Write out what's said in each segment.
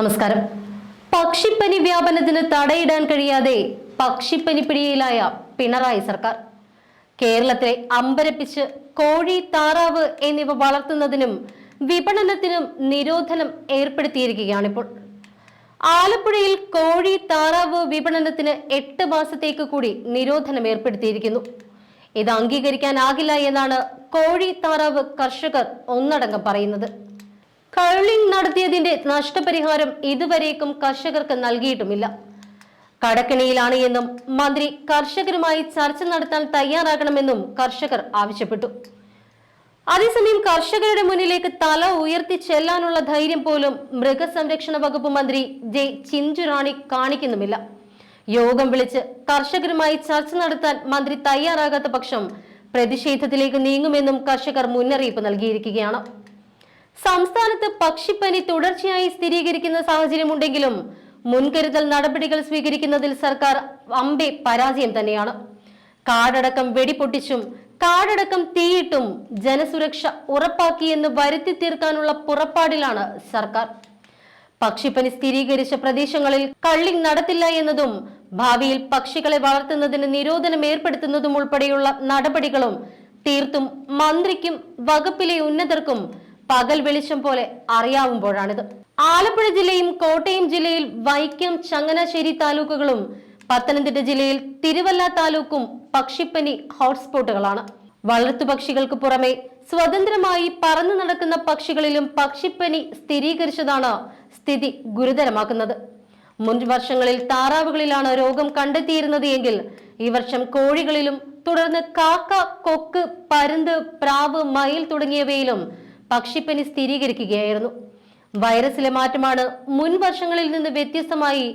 നമസ്കാരം. പക്ഷിപ്പനി വ്യാപനത്തിന് തടയിടാൻ കഴിയാതെ പക്ഷിപ്പനി പിടിയിലായ പിണറായി സർക്കാർ. കേരളത്തെ അമ്പരപ്പിച്ച് കോഴി താറാവ് എന്നിവ വളർത്തുന്നതിനും വിപണനത്തിനും നിരോധനം ഏർപ്പെടുത്തിയിരിക്കുകയാണിപ്പോൾ. ആലപ്പുഴയിൽ കോഴി താറാവ് വിപണനത്തിന് എട്ട് മാസത്തേക്ക് കൂടി നിരോധനം ഏർപ്പെടുത്തിയിരിക്കുന്നു. ഇത് അംഗീകരിക്കാനാകില്ല എന്നാണ് കോഴി താറാവ് കർഷകർ ഒന്നടങ്കം പറയുന്നത്. കള്ളിംഗ് നടത്തിയതിന്റെ നഷ്ടപരിഹാരം ഇതുവരേക്കും കർഷകർക്ക് നൽകിയിട്ടുമില്ല. കടക്കിണിയിലാണ് എന്നും മന്ത്രി കർഷകരുമായി ചർച്ച നടത്താൻ തയ്യാറാകണമെന്നും കർഷകർ ആവശ്യപ്പെട്ടു. അതേസമയം കർഷകരുടെ മുന്നിലേക്ക് തല ഉയർത്തി ചെല്ലാനുള്ള ധൈര്യം പോലും മൃഗസംരക്ഷണ വകുപ്പ് മന്ത്രി ജെ ചിഞ്ചുറാണി കാണിക്കുന്നുമില്ല. യോഗം വിളിച്ച് കർഷകരുമായി ചർച്ച നടത്താൻ മന്ത്രി തയ്യാറാകാത്ത പക്ഷം പ്രതിഷേധത്തിലേക്ക് നീങ്ങുമെന്നും കർഷകർ മുന്നറിയിപ്പ് നൽകിയിരിക്കുകയാണ്. സംസ്ഥാനത്ത് പക്ഷിപ്പനി തുടർച്ചയായി സ്ഥിരീകരിക്കുന്ന സാഹചര്യമുണ്ടെങ്കിലും മുൻകരുതൽ നടപടികൾ സ്വീകരിക്കുന്നതിൽ സർക്കാർ അമ്പെ പരാജയം തന്നെയാണ്. കാടടക്കം വെടിപൊട്ടിച്ചും കാടടക്കം തീയിട്ടും ജനസുരക്ഷ ഉറപ്പാക്കിയെന്ന് വരുത്തി തീർക്കാനുള്ള പുറപ്പാടിലാണ് സർക്കാർ. പക്ഷിപ്പനി സ്ഥിരീകരിച്ച പ്രദേശങ്ങളിൽ കള്ളിംഗ് നടത്തില്ല എന്നതും ഭാവിയിൽ പക്ഷികളെ വളർത്തുന്നതിന് നിരോധനം ഏർപ്പെടുത്തുന്നതും ഉൾപ്പെടെയുള്ള നടപടികളും തീർത്തും മന്ത്രിക്കും വകുപ്പിലെ ഉന്നതർക്കും പകൽ വെളിച്ചം പോലെ അറിയാവുമ്പോഴാണിത്. ആലപ്പുഴ ജില്ലയും കോട്ടയം ജില്ലയിൽ വൈക്കം ചങ്ങനാശ്ശേരി താലൂക്കുകളും പത്തനംതിട്ട ജില്ലയിൽ തിരുവല്ല താലൂക്കും പക്ഷിപ്പനി ഹോട്ട്സ്പോട്ടുകളാണ്. വളർത്തു പക്ഷികൾക്ക് പുറമെ സ്വതന്ത്രമായി പറന്നു നടക്കുന്ന പക്ഷികളിലും പക്ഷിപ്പനി സ്ഥിരീകരിച്ചതാണ് സ്ഥിതി ഗുരുതരമാക്കുന്നത്. മുൻ വർഷങ്ങളിൽ താറാവുകളിലാണ് രോഗം കണ്ടെത്തിയിരുന്നത് എങ്കിൽ ഈ വർഷം കോഴികളിലും തുടർന്ന് കാക്ക കൊക്ക് പരുന്ത് പ്രാവ് മയിൽ തുടങ്ങിയവയിലും പക്ഷിപ്പനി സ്ഥിരീകരിക്കുകയായിരുന്നു. വൈറസിലെ മാറ്റമാണ് മുൻ വർഷങ്ങളിൽ നിന്ന് വ്യത്യസ്തമായി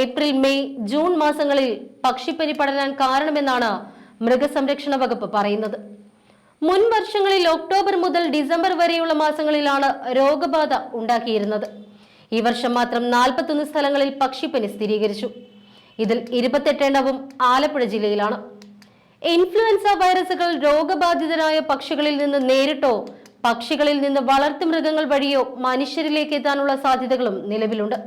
ഏപ്രിൽ മെയ് ജൂൺ മാസങ്ങളിൽ പക്ഷിപ്പനി പടരാൻ കാരണമെന്നാണ് മൃഗസംരക്ഷണ വകുപ്പ് പറയുന്നത്. മുൻ വർഷങ്ങളിൽ ഒക്ടോബർ മുതൽ ഡിസംബർ വരെയുള്ള മാസങ്ങളിലാണ് രോഗബാധ ഉണ്ടാക്കിയിരുന്നത്. ഈ വർഷം മാത്രം നാൽപ്പത്തൊന്ന് സ്ഥലങ്ങളിൽ പക്ഷിപ്പനി സ്ഥിരീകരിച്ചു. ഇതിൽ ഇരുപത്തെട്ടെണ്ണവും ആലപ്പുഴ ജില്ലയിലാണ്. ഇൻഫ്ലുവൻസ വൈറസുകൾ രോഗബാധിതരായ പക്ഷികളിൽ നിന്ന് നേരിട്ടോ പക്ഷികളിൽ നിന്ന് വളർത്തുമൃഗങ്ങൾ വഴിയോ മനുഷ്യരിലേക്ക് എത്താനുള്ള സാധ്യതകളും നിലവിലുണ്ട്.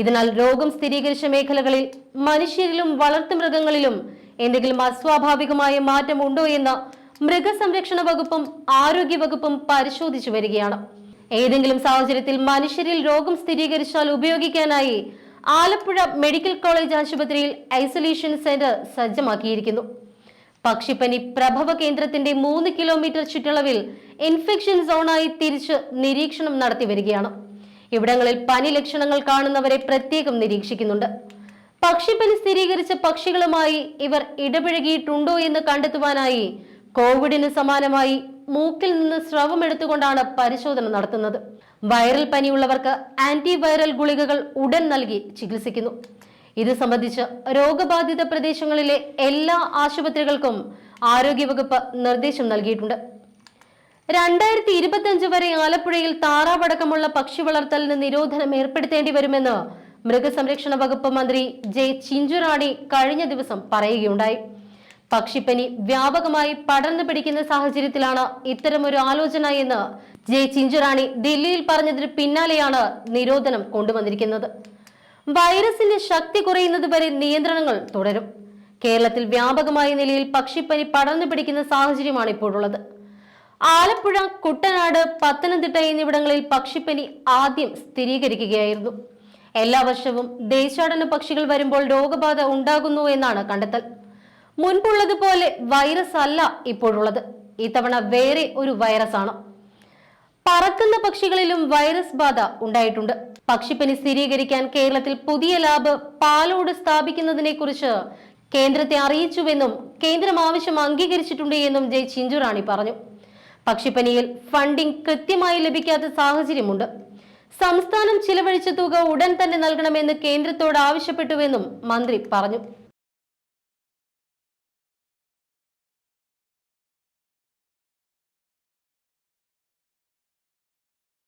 ഇതിനാൽ രോഗം സ്ഥിരീകരിച്ച മേഖലകളിൽ മനുഷ്യരിലും വളർത്തു മൃഗങ്ങളിലും എന്തെങ്കിലും അസ്വാഭാവികമായ മാറ്റം ഉണ്ടോ എന്ന് മൃഗസംരക്ഷണ വകുപ്പും ആരോഗ്യ വകുപ്പും പരിശോധിച്ചു വരികയാണ്. ഏതെങ്കിലും സാഹചര്യത്തിൽ മനുഷ്യരിൽ രോഗം സ്ഥിരീകരിച്ചാൽ ഉപയോഗിക്കാനായി ആലപ്പുഴ മെഡിക്കൽ കോളേജ് ആശുപത്രിയിൽ ഐസൊലേഷൻ സെന്റർ സജ്ജമാക്കിയിരിക്കുന്നു. പക്ഷിപ്പനി പ്രഭവ കേന്ദ്രത്തിന്റെ മൂന്ന് കിലോമീറ്റർ ചുറ്റളവിൽ ഇൻഫെക്ഷൻ സോണായി തിരിച്ച് നിരീക്ഷണം നടത്തി വരികയാണ്. ഇവിടങ്ങളിൽ പനി ലക്ഷണങ്ങൾ കാണുന്നവരെ പ്രത്യേകം നിരീക്ഷിക്കുന്നുണ്ട്. പക്ഷിപ്പനി സ്ഥിരീകരിച്ച പക്ഷികളുമായി ഇവർ ഇടപഴകിയിട്ടുണ്ടോ എന്ന് കണ്ടെത്തുവാനായി കോവിഡിന് സമാനമായി മൂക്കിൽ നിന്ന് സ്രവം എടുത്തുകൊണ്ടാണ് പരിശോധന നടത്തുന്നത്. വൈറൽ പനിയുള്ളവർക്ക് ആന്റിവൈറൽ ഗുളികകൾ ഉടൻ നൽകി ചികിത്സിക്കുന്നു. ഇത് സംബന്ധിച്ച് രോഗബാധിത പ്രദേശങ്ങളിലെ എല്ലാ ആശുപത്രികൾക്കും ആരോഗ്യവകുപ്പ് നിർദ്ദേശം നൽകിയിട്ടുണ്ട്. രണ്ടായിരത്തി ഇരുപത്തിയഞ്ച് വരെ ആലപ്പുഴയിൽ താറാവടക്കമുള്ള പക്ഷി വളർത്തലിന് നിരോധനം ഏർപ്പെടുത്തേണ്ടി വരുമെന്ന് മൃഗസംരക്ഷണ വകുപ്പ് മന്ത്രി ജെ ചിഞ്ചുറാണി കഴിഞ്ഞ ദിവസം പറയുകയുണ്ടായി. പക്ഷിപ്പനി വ്യാപകമായി പടർന്നു പിടിക്കുന്ന സാഹചര്യത്തിലാണ് ഇത്തരമൊരു ആലോചന എന്ന് ജെ ചിഞ്ചുറാണി ദില്ലിയിൽ പറഞ്ഞതിന് പിന്നാലെയാണ് നിരോധനം കൊണ്ടുവന്നിരിക്കുന്നത്. വൈറസിന്റെ ശക്തി കുറയുന്നത് വരെ നിയന്ത്രണങ്ങൾ തുടരും. കേരളത്തിൽ വ്യാപകമായ നിലയിൽ പക്ഷിപ്പനി പടർന്നു പിടിക്കുന്ന സാഹചര്യമാണ് ഇപ്പോഴുള്ളത്. ആലപ്പുഴ കുട്ടനാട് പത്തനംതിട്ട എന്നിവിടങ്ങളിൽ പക്ഷിപ്പനി ആദ്യം സ്ഥിരീകരിക്കുകയായിരുന്നു. എല്ലാ വർഷവും ദേശാടന പക്ഷികൾ വരുമ്പോൾ രോഗബാധ ഉണ്ടാകുന്നു എന്നാണ് കണ്ടെത്തൽ. മുൻപുള്ളതുപോലെ വൈറസ് അല്ല ഇപ്പോഴുള്ളത്. ഇത്തവണ വേറെ ഒരു വൈറസ് ആണ് പറക്കുന്ന പക്ഷികളിലും വൈറസ് ബാധ ഉണ്ടായിട്ടുണ്ട്. പക്ഷിപ്പനി സ്ഥിരീകരിക്കാൻ കേരളത്തിൽ പുതിയ ലാബ് പാലോട് സ്ഥാപിക്കുന്നതിനെ കുറിച്ച് കേന്ദ്രത്തെ അറിയിച്ചുവെന്നും കേന്ദ്രം ആവശ്യം അംഗീകരിച്ചിട്ടുണ്ട് എന്നും ജയ് ചിഞ്ചുറാണി പറഞ്ഞു. പക്ഷിപ്പനിയിൽ ഫണ്ടിംഗ് കൃത്യമായി ലഭിക്കാത്ത സാഹചര്യമുണ്ട്. സംസ്ഥാനം ചിലവഴിച്ച തുക ഉടൻ തന്നെ നൽകണമെന്ന് കേന്ദ്രത്തോട് ആവശ്യപ്പെട്ടുവെന്നും മന്ത്രി പറഞ്ഞു.